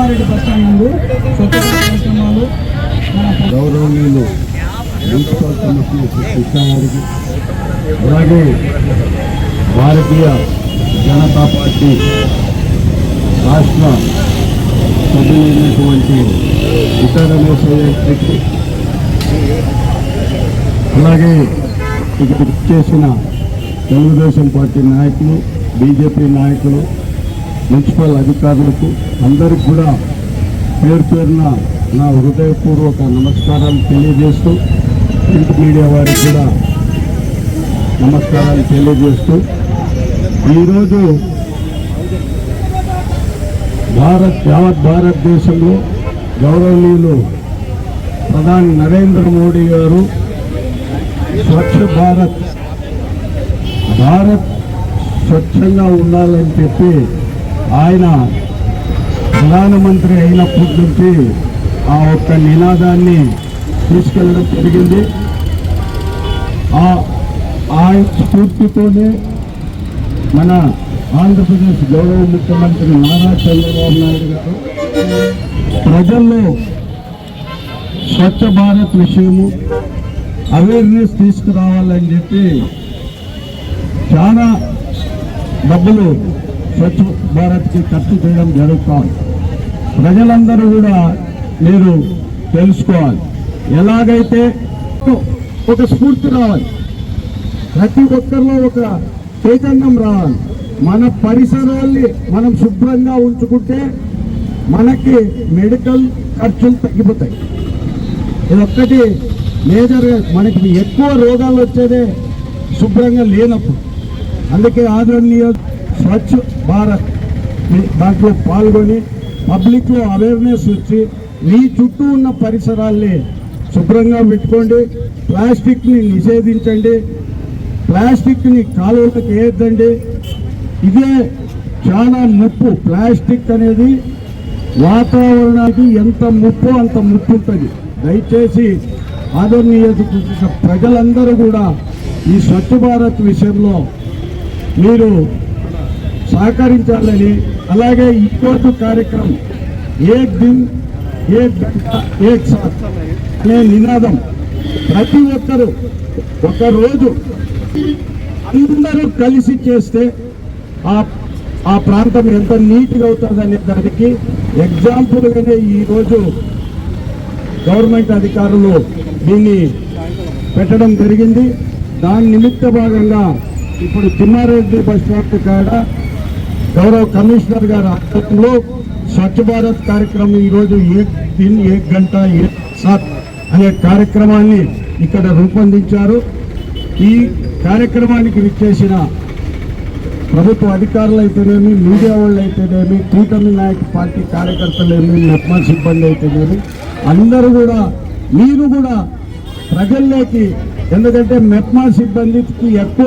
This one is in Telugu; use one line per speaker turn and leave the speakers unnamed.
Thimmareddy bus stand నందు స్వచ్ఛత కార్యక్రమాలు.
గౌరవనీయులు మున్సిపల్ కమిషనర్ శ్రీ అలాగే భారతీయ జనతా పార్టీ రాష్ట్ర సభ్యులైనటువంటి ఇతర గారికి అలాగే ఇక్కడ చేసిన తెలుగుదేశం పార్టీ నాయకులు బీజేపీ నాయకులు మున్సిపల్ అధికారులకు అందరికి కూడా పేరు పేరున నా హృదయపూర్వక నమస్కారాలు తెలియజేస్తూ ప్రింట్ మీడియా వారికి కూడా నమస్కారాలు తెలియజేస్తూ ఈరోజు భారత్ యావత్ భారతదేశంలో గౌరవనీయులు ప్రధాని నరేంద్ర మోడీ గారు స్వచ్ఛ భారత్ భారత్ స్వచ్ఛంగా ఉండాలని చెప్పి ఆయన ప్రధానమంత్రి అయినప్పటి నుంచి ఆ ఒక్క నినాదాన్ని తీసుకెళ్ళడం జరిగింది. ఆ ఆ స్ఫూర్తితోనే మన ఆంధ్రప్రదేశ్ గౌరవ ముఖ్యమంత్రి నారా చంద్రబాబు నాయుడు గారు ప్రజల్లో స్వచ్ఛ భారత్ విషయము అవేర్నెస్ తీసుకురావాలని చెప్పి చాలా డబ్బులు స్వచ్ఛ భారత్కి ఖర్చు చేయడం జరుగుతోంది. ప్రజలందరూ కూడా మీరు తెలుసుకోవాలి. ఎలాగైతే ఒక స్ఫూర్తి రావాలి. ప్రతి ఒక్కరిలో ఒక చైతన్యం రావాలి. మన పరిసరాల్ని మనం శుభ్రంగా ఉంచుకుంటే మనకి మెడికల్ ఖర్చులు తగ్గిపోతాయి. ఇది ఒక్కటి మేజర్ మనకి ఎక్కువ రోగాలు వచ్చేదే శుభ్రంగా లేనప్పుడు. అందుకే ఆదరణీయ స్వచ్ఛ భారత్. దాంట్లో పాల్గొని పబ్లిక్లో అవేర్నెస్ వచ్చి మీ చుట్టూ ఉన్న పరిసరాల్ని శుభ్రంగా పెట్టుకోండి. ప్లాస్టిక్ని నిషేధించండి. ప్లాస్టిక్ని కాలువలకు వేయద్దండి. ఇదే చాలా ముప్పు. ప్లాస్టిక్ అనేది వాతావరణానికి ఎంత ముప్పు అంత ముప్పు ఉంటుంది. దయచేసి ఆదర్ నియోజకవర్గ ప్రజలందరూ కూడా ఈ స్వచ్ఛ భారత్ విషయంలో మీరు సహకరించాలని అలాగే ఈరోజు కార్యక్రమం ఏక్ దిన్ ఏక్ గంట ఏక్ సాత్ అనే నినాదం ప్రతి ఒక్కరూ ఒకరోజు అందరూ కలిసి చేస్తే ఆ ఆ ప్రాంతం ఎంత నీట్గా అవుతుంది అనే దానికి ఎగ్జాంపుల్గానే ఈరోజు గవర్నమెంట్ అధికారులు దీన్ని పెట్టడం జరిగింది. దాని నిమిత్త భాగంగా ఇప్పుడు తిమ్మారెడ్డి బస్ స్టాప్ కాడ గౌరవ కమిషనర్ గారి ఆధ్వర్యంలో స్వచ్ఛ భారత్ కార్యక్రమం ఈరోజు ఏక్ దిన్ ఏక్ గంట ఏక్ సాత్ అనే కార్యక్రమాన్ని ఇక్కడ రూపొందించారు. ఈ కార్యక్రమానికి విచ్చేసిన ప్రభుత్వ అధికారులు అయితేనేమి మీడియా వాళ్ళు అయితేనేమి కూటమి నాయక పార్టీ కార్యకర్తలేమి మెప్మా సిబ్బంది అయితేనేమి అందరూ కూడా మీరు కూడా ప్రజల్లోకి ఎందుకంటే మెప్మా సిబ్బందికి ఎక్కువ